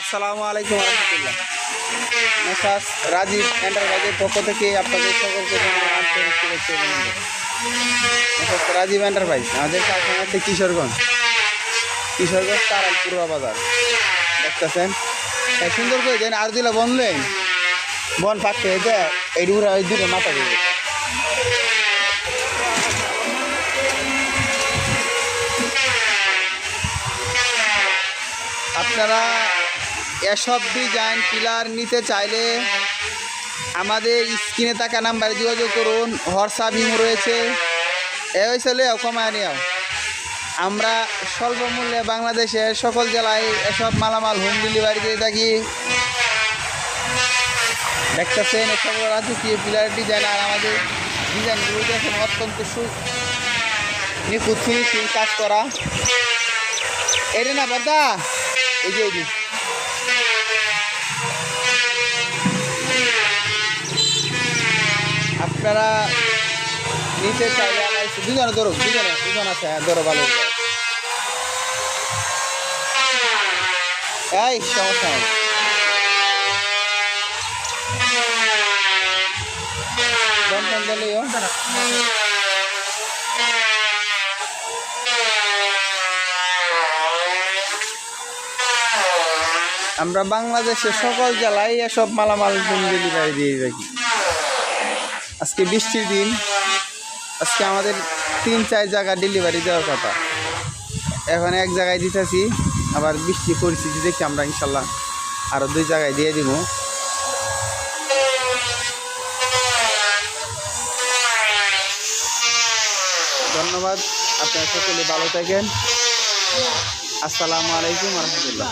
আসসালামু আলাইকুম রহমতুল্লাহ। রাজীব এন্টারপ্রাইজের পক্ষ থেকে আপনাদের সকলকে রাজীব এন্টারপ্রাইজ, আমাদের কারখানা হচ্ছে কিশোরগঞ্জ। কিশোরগঞ্জ তারাল পূর্ব বাজার। দেখতেছেন? সুন্দর করে দেন, আর দিলে বনলেন বন পাকতে হয়েছে এই দূরে ওই দূরে মাথা দেবে আপনারা এসব ডিজাইন পিলার নিতে চাইলে আমাদের স্ক্রিনে থাকা নাম্বারে যোগাযোগ করুন হোয়াটসঅ্যাপ ইমো রয়েছে। এ হয়েছিল কমায় আমরা স্বল্প মূল্যে বাংলাদেশের সকল জেলায় এসব মালামাল হোম ডেলিভারি দিয়ে থাকি। দেখতেছেন এসব রাজকীয় পিলার ডিজাইন আর আমাদের ডিজাইনগুলো দেখেন, অত্যন্ত সু নিখুঁত ফিনিশিং কাজ করা। এটা না, বাদা এই যে। আপনারা নিতে চাইলে দুজনে ধরো দুজনে দুজন আছে হ্যাঁ ধরো ভালো এই সমস্যা নেই। আমরা বাংলাদেশের সকল জেলায় এসব মালামাল হোম ডেলিভারি দিয়ে থাকি। আজকে বৃষ্টির দিন, আজকে আমাদের তিন, চার জায়গা ডেলিভারি দেওয়ার কথা। এখন এক জায়গায় দিতেছি, আবার বৃষ্টি পরিস্থিতি দেখি আমরা ইনশাল্লাহ আরও দুই জায়গায় দিয়ে দিব। ধন্যবাদ, আপনারা সকলে ভালো থাকেন। আসসালামু আলাইকুম রহমতুল্লাহ।